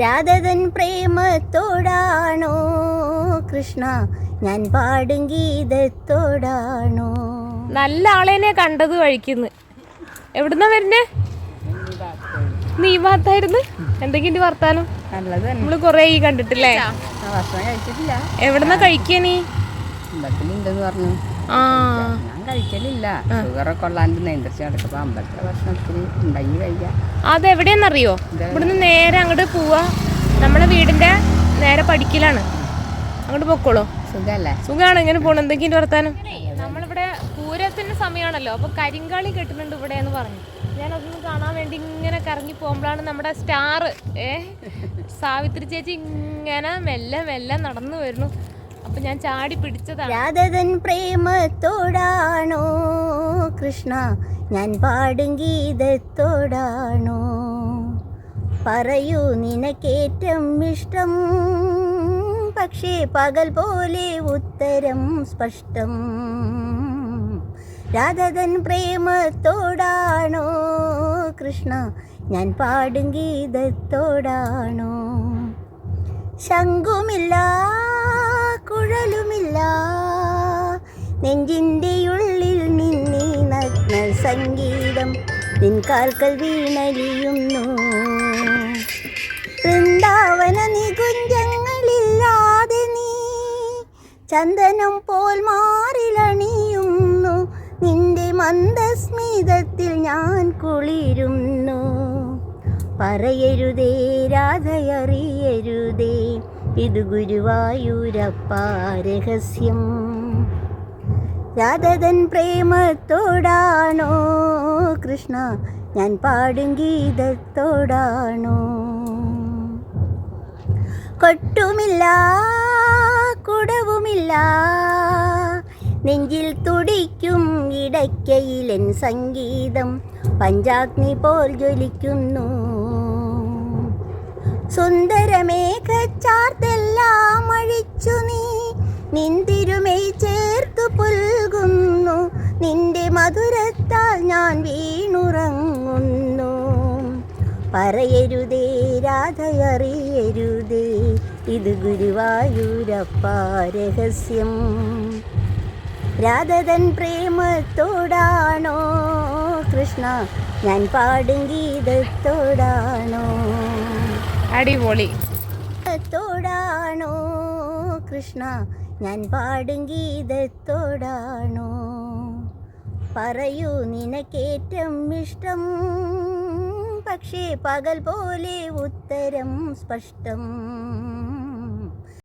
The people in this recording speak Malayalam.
രാധതൻ പ്രേമത്തോടാണോ? കൃഷ്ണ ഞാൻ പാടും ഗീതത്തോടാണോ? നല്ല ആളേനെ കണ്ടത് കഴിക്കുന്നു. എവിടുന്നാ വരുന്നേ? നീ ഭാഗത്തായിരുന്നു? എന്തെങ്കിലും വർത്താനം? നമ്മൾ കൊറേ ഈ കണ്ടിട്ടില്ലേ? ആ ഭക്ഷണം കഴിച്ചിട്ടില്ല. എവിടുന്നാ കഴിക്കാനീ ആ. കഴിക്കലില്ല ഷുഗറൊക്കെ ഉള്ളാണ്ട് നിയന്ത്രിച്ച് നടക്കുമ്പോൾ അമ്പലത്തിലെ ഭക്ഷണത്തിന് ഉണ്ടെങ്കിൽ കഴിക്കാം അതെവിടെയാന്നറിയോ? ഇവിടുന്ന് നേരെ അങ്ങോട്ട് പോവാ. നമ്മുടെ വീടിന്റെ നേരെ പഠിക്കലാണ് അങ്ങോട്ട് പൊക്കോളൂ. സുഖമല്ലേ സുഖാണ്. ഇങ്ങനെ പോണ. എന്തെങ്കിലും വർത്താനം? നമ്മളിവിടെ പൂരത്തിന്റെ സമയമാണല്ലോ അപ്പൊ കരിങ്കാളി കെട്ടുന്നുണ്ട് ഇവിടെ എന്ന് പറഞ്ഞു. ഞാൻ അതൊന്ന് കാണാൻ വേണ്ടി ഇങ്ങനെ കറങ്ങി പോകുമ്പോഴാണ് നമ്മുടെ സ്റ്റാർ ഏ സാവിത്രി ചേച്ചി ഇങ്ങനെ മെല്ലെ മെല്ലെ നടന്നു വരുന്നു. അപ്പൊ ഞാൻ ചാടി പിടിച്ചതാണ്. രാധതൻ പ്രേമത്തോടാണോ? കൃഷ്ണ ഞാൻ പാടും ഗീതത്തോടാണോ? പറയൂ നിനക്കേറ്റം ഇഷ്ടം. പക്ഷേ പകൽ പോലെ ഉത്തരം സ്പഷ്ടം. രാധതൻ പ്രേമത്തോടാണോ? കൃഷ്ണ ഞാൻ പാടും ഗീതത്തോടാണോ? ശംഖുമില്ല കുഴലുമില്ല. നെഞ്ചിന്റെ ഉള്ളിൽ നിന്നീ നഗ്ന സംഗീതം നിൻ കാൽക്കൽ വീണലിയുന്നു. വൃന്ദാവന നികുഞ്ചങ്ങളില്ലാതെ നീ ചന്ദനം പോൽ മാറിലണിയുന്നു. നിന്റെ മന്ദസ്മിതത്തിൽ ഞാൻ കുളിരുന്നു. പറയരുതേ രാധയറിയരുതേ ഇത് ഗുരുവായൂരപ്പ രഹസ്യം. രാധതൻ പ്രേമത്തോടാണോ കൃഷ്ണ? ഞാൻ പാടും ഗീതത്തോടാണോ? കൊട്ടുമില്ല കുടവുമില്ല. നെഞ്ചിൽ തുടിക്കും ഇടയ്ക്കയിലൻ സംഗീതം. പഞ്ചാഗ്നി പോൽ ജ്വലിക്കുന്നു. സുന്ദരമേഘച്ചാർത്തെല്ലാം അഴിച്ചു നീ. നിന്തിരുമൈ ചേർത്തു പുൽകുന്നു. നിന്റെ മധുരത്താൽ ഞാൻ വീണുറങ്ങുന്നു. പറയരുതേ രാധയറിയരുതേ. ഇത് ഗുരുവായൂരപ്പ രഹസ്യം. രാധതൻ പ്രേമത്തോടാണോ? കൃഷ്ണ ഞാൻ പാടും ഗീതത്തോടാണോ? അടിപൊളി. തോടാണോ കൃഷ്ണ? ഞാൻ പാടും ഗീതത്തോടാണോ? പറയൂ നിനക്കേറ്റം ഇഷ്ടം. പക്ഷേ പകൽ പോലെ ഉത്തരം സ്പഷ്ടം.